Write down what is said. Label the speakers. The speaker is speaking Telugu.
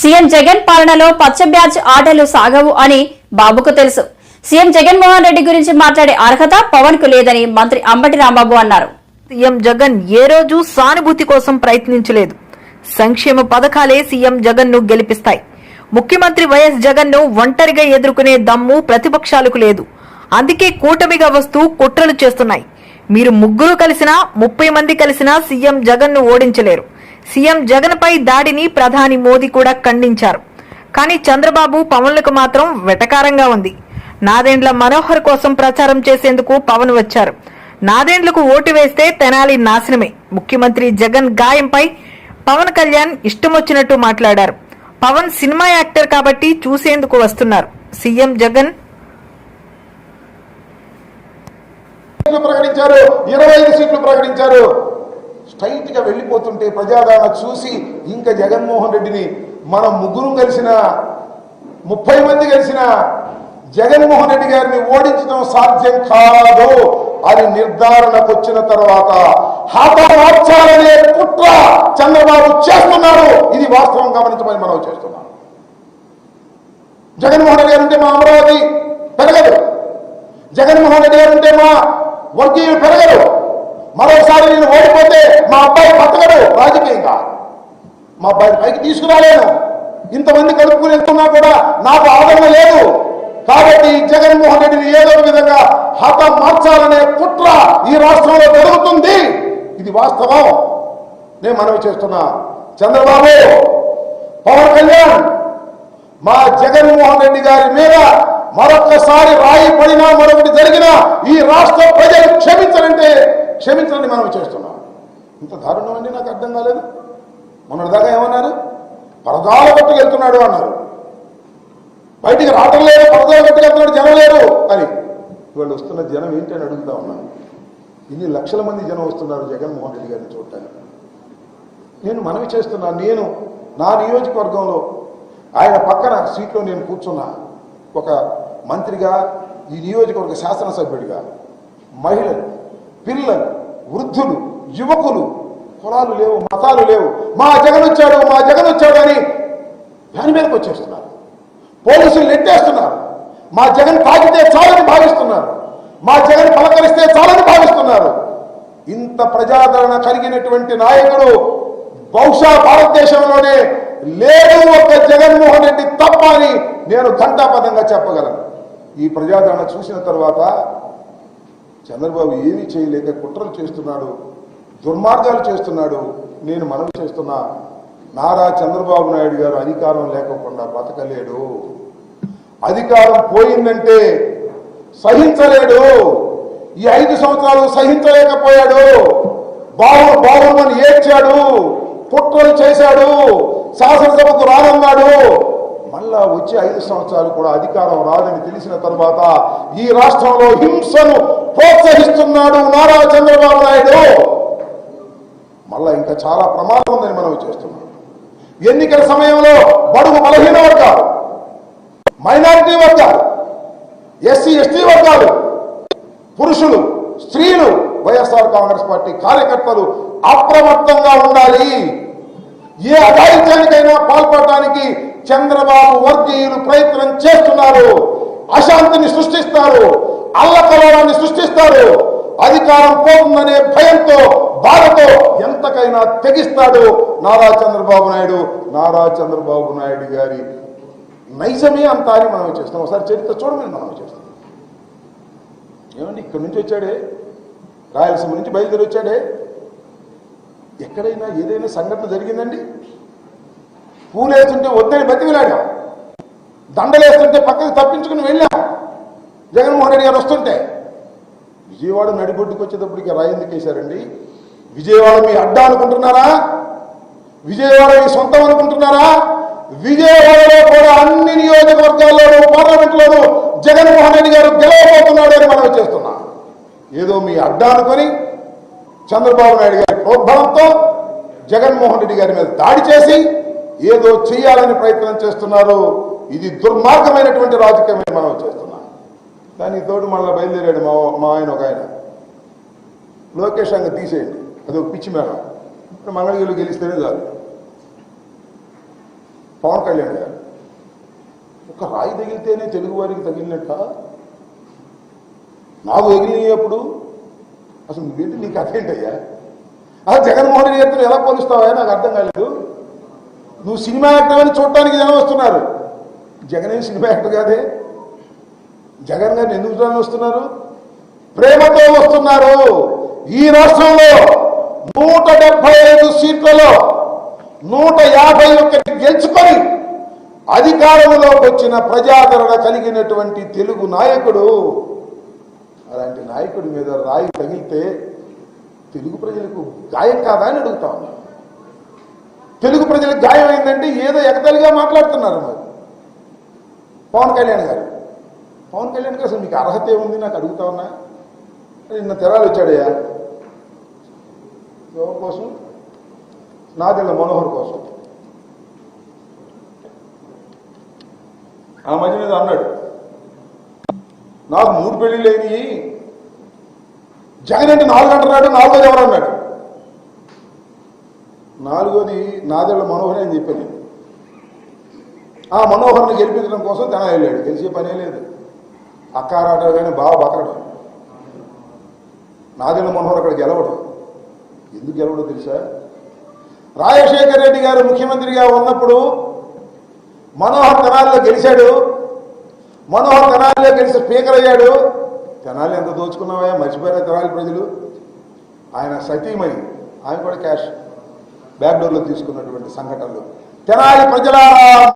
Speaker 1: సీఎం జగన్ పాలనలో పచ్చ బ్యాచ్ ఆటలు సాగవు అని బాబుకు తెలుసు. సీఎం జగన్మోహన్ రెడ్డి గురించి మాట్లాడే అర్హత పవన్కు లేదని మంత్రి అంబటి రాంబాబు అన్నారు.
Speaker 2: సీఎం జగన్ ఏ రోజు సానుభూతి కోసం ప్రయత్నించలేదు. సంక్షేమ పథకాలే సీఎం జగన్ను గెలిపిస్తాయి. ముఖ్యమంత్రి వైఎస్ జగన్ను ఒంటరిగా ఎదుర్కొనే దమ్ము ప్రతిపక్షాలకు లేదు. అందుకే కూటమిగా వస్తూ కుట్రలు చేస్తున్నాయి. మీరు ముగ్గురు కలిసినా ముప్పై మంది కలిసినా సీఎం జగన్ను ఓడించలేరు. సీఎం జగన్ పై దాడిని ప్రధాని మోదీ కూడా ఖండించారు. కానీ చంద్రబాబు పవన్లకు మాత్రం వెటకారంగా ఉంది. నాదెండ్ల మనోహర్ కోసం ప్రచారం చేసేందుకు పవన్ వచ్చారు. నాదెండ్లకు ఓటు వేస్తే తెనాలి నాశనమే. ముఖ్యమంత్రి జగన్ గాయంపై పవన్ కళ్యాణ్ ఇష్టమొచ్చినట్టు మాట్లాడారు. పవన్ సినిమా యాక్టర్ కాబట్టి చూసేందుకు వస్తున్నారు. సీఎం జగన్
Speaker 3: ప్రకటించారు. ఇరవై ఐదు సీట్లు ప్రకటించారు. స్ట్రైట్గా వెళ్ళిపోతుంటే ప్రజాదరణ చూసి ఇంకా జగన్మోహన్ రెడ్డిని మనం ముగ్గురు కలిసిన ముప్పై మంది కలిసిన జగన్మోహన్ రెడ్డి గారిని ఓడించడం సాధ్యం కాదు అని నిర్ధారణకు వచ్చిన తర్వాత హతమార్చాలనే కుట్ర చంద్రబాబు చేస్తున్నారు. ఇది వాస్తవం గమనించమని మనం చేస్తున్నాం. జగన్మోహన్ రెడ్డి గారు ఉంటే మా అమరావతి పెరగదు. జగన్మోహన్ రెడ్డి గారు ఉంటే మా వర్గీయులు పెరగరు. మరోసారి నేను ఓడిపోతే మా అబ్బాయి బతకడు రాజకీయంగా మా అబ్బాయిని పైకి తీసుకురాలేను. ఇంతమంది కలుపుకుని వెళ్తున్నా కూడా నాకు ఆదరణ లేదు. కాబట్టి జగన్మోహన్ రెడ్డిని ఏదో ఒక విధంగా హత మార్చాలనే కుట్ర ఈ రాష్ట్రంలో జరుగుతుంది. ఇది వాస్తవం. నేను మనవి చేస్తున్నా. చంద్రబాబు పవన్ కళ్యాణ్ మా జగన్మోహన్ రెడ్డి గారి మీద మరొకసారి రాయి పడినా మరొకటి జరిగినా ఈ రాష్ట్ర ప్రజలు క్షమించనంటే క్షమించండి మనం చేస్తున్నాం. ఇంత దారుణం అండి నాకు అర్థం కాలేదు. మొన్నటిదాకా ఏమన్నారు? పరదాల పట్టుకెళ్తున్నాడు అన్నారు. బయటికి రావటం లేదు పరదాలు పట్టుకెళ్తున్నాడు జనం లేరు అని. వాళ్ళు వస్తున్న జనం ఏంటి అని అడుగుతా ఉన్నాను. ఇన్ని లక్షల మంది జనం వస్తున్నారు జగన్మోహన్ రెడ్డి గారిని చూడటానికి. నేను మనవి చేస్తున్నా నేను నా నియోజకవర్గంలో ఆయన పక్కన సీట్లో నేను కూర్చున్నా. ఒక మంత్రిగా ఈ నియోజకవర్గ శాసనసభ్యుడిగా మహిళలు పిల్లలు వృద్ధులు యువకులు కులాలు లేవు మతాలు లేవు. మా జగన్ వచ్చాడు మా జగన్ వచ్చాడు అని దాని మీదకి వచ్చేస్తున్నారు. పోలీసులు నెట్టేస్తున్నారు. మా జగన్ తాకితే చాలని భావిస్తున్నారు. మా జగన్ పలకరిస్తే చాలని భావిస్తున్నారు. ఇంత ప్రజాదరణ కలిగినటువంటి నాయకుడు బహుశా భారతదేశంలోనే లేడు ఒక జగన్మోహన్ రెడ్డి తప్ప అని నేను ఘంటాపదంగా చెప్పగలను. ఈ ప్రజాదరణ చూసిన తర్వాత చంద్రబాబు ఏమీ చేయలేక కుట్రలు చేస్తున్నాడు దుర్మార్గాలు చేస్తున్నాడు నేను మనవి చేస్తున్నా. నారా చంద్రబాబు నాయుడు గారు అధికారం లేకుండా బతకలేడు. అధికారం పోయిందంటే సహించలేడు. ఈ ఐదు సంవత్సరాలు సహించలేకపోయాడు. బాహు బాహుమని ఏడ్చాడు కుట్రలు చేశాడు శాసనసభకు రానన్నాడు. మళ్ళా వచ్చే ఐదు సంవత్సరాలు కూడా అధికారం రాదని తెలిసిన తర్వాత ఈ రాష్ట్రంలో హింసను ప్రోత్సహిస్తున్నాడు నారా చంద్రబాబు నాయుడు. మళ్ళా ఇంకా చాలా ప్రమాదం ఉందని మనం చేస్తున్నాం ఎన్నికల సమయంలో బడుగు బలహీన వర్గాలు మైనారిటీ వర్గాలు ఎస్సీ ఎస్టీ వర్గాలు పురుషులు స్త్రీలు వైఎస్ఆర్ కాంగ్రెస్ పార్టీ కార్యకర్తలు అప్రమత్తంగా ఉండాలి. ఏ అఘాయిత్యానికైనా పాల్పడటానికి చంద్రబాబు వర్గీయులు ప్రయత్నం చేస్తున్నారు. అశాంతిని సృష్టిస్తారు. అల్లకలోనాన్ని సృష్టిస్తారు. అధికారం పోతుందనే భయంతో బాధతో ఎంతకైనా తెగిస్తాడు నారా చంద్రబాబు నాయుడు. నారా చంద్రబాబు నాయుడు గారి నైజమే అంత అని మనం చేస్తాం ఒకసారి చరిత్ర చూడమని మనం చేస్తాం ఏమండి ఇక్కడి నుంచి వచ్చాడే? రాయలసీమ నుంచి బయలుదేరి వచ్చాడే? ఎక్కడైనా ఏదైనా సంఘటన జరిగిందండి? పూలేస్తుంటే వద్దని బతికిలాడాం దండలేస్తుంటే పక్కకి తప్పించుకుని వెళ్ళాం. జగన్మోహన్ రెడ్డి గారు వస్తుంటే విజయవాడ నడిబొడ్డుకు వచ్చేటప్పటికి రాయి ఎందుకు వేశారండి? విజయవాడ మీ అడ్డా అనుకుంటున్నారా? విజయవాడ మీ సొంతం అనుకుంటున్నారా? విజయవాడలో కూడా అన్ని నియోజకవర్గాల్లోనూ పార్లమెంట్లోనూ జగన్మోహన్ రెడ్డి గారు గెలవబోతున్నాడు అని మనం చేస్తున్నాం. ఏదో మీ అడ్డా అనుకొని చంద్రబాబు నాయుడు గారి ప్రోద్బలంతో జగన్మోహన్ రెడ్డి గారి మీద దాడి చేసి ఏదో చేయాలని ప్రయత్నం చేస్తున్నారు. ఇది దుర్మార్గమైనటువంటి రాజకీయమే మనం చేస్తున్నాం. దానికి తోడు మళ్ళీ బయలుదేరాడు మా మా ఆయన ఒక ఆయన. లోకేష్ అంగ తీసేయండి. అది ఒక పిచ్చి మేడం ఇప్పుడు మంగళగిరిలో గెలిస్తేనే చాలు. పవన్ కళ్యాణ్ గారు ఒక రాయి తగిలితేనే తెలుగు వారికి తగిలినట్ట? నాకు తగిలినప్పుడు అసలు నువ్వేంటి నీకు అదేంటయ్యా? అసలు జగన్మోహన్ రెడ్డి ఎలా పోలుస్తావా నాకు అర్థం కాలేదు. నువ్వు సినిమా యాక్టర్ అని చూడటానికి జనం వస్తున్నారు. జగన్ ఏం సినిమా యాక్టర్ కాదే. జగన్ గారిని ఎందుకు చూడాలని వస్తున్నారు? ప్రేమతో వస్తున్నారు. ఈ రాష్ట్రంలో నూట డెబ్బై ఐదు సీట్లలో నూట యాభై ఒకటి గెలుచుకొని అధికారంలోకి వచ్చిన ప్రజాదరణ కలిగినటువంటి తెలుగు నాయకుడు అలాంటి నాయకుడి మీద రాయి తగిలితే తెలుగు ప్రజలకు గాయం కాదా అని అడుగుతా ప్రజలకు గాయం అయిందంటే ఏదో ఎగతలిగా మాట్లాడుతున్నారు మరి. పవన్ కళ్యాణ్ గారు. పవన్ కళ్యాణ్ గారు అసలు మీకు అర్హత ఏముంది? నాకు అడుగుతా ఉన్నా. నిన్న తెరాలు వచ్చాడయ్యా. ఎవరి కోసం? నాదిళ్ళ మనోహర్ కోసం. ఆ మధ్య మీద అన్నాడు. నాకు మూడు పెళ్ళిళ్ళు అయినాయి. జగన్ అంటే నాలుగు అంటున్నాడు నాలుగోది ఎవరు అన్నాడు నాలుగోది నాదెళ్ళ మనోహర్ అని చెప్పాను ఆ మనోహర్ని గెలిపించడం కోసం తన వెళ్ళాడు. గెలిచే పనే లేదు. అక్కారాటలు కానీ బాగా బతకడం. నాదెళ్ళ మనోహర్ అక్కడ గెలవడం. ఎందుకు గెలవడం తెలుసా? రాజశేఖర రెడ్డి గారు ముఖ్యమంత్రిగా ఉన్నప్పుడు మనోహర్ తెనాలిలో గెలిచాడు. మనోహర్ తెనాలిలో గెలిచి స్పీకర్ అయ్యాడు. తెనాలి ఎంత దోచుకున్నావా మర్చిపోయిన తెనాలి ప్రజలు. ఆయన సతీమణి. ఆయన కూడా క్యాష్. బ్యాక్డోర్లో తీసుకున్నటువంటి సంఘటనలు. తెనాలి ప్రజల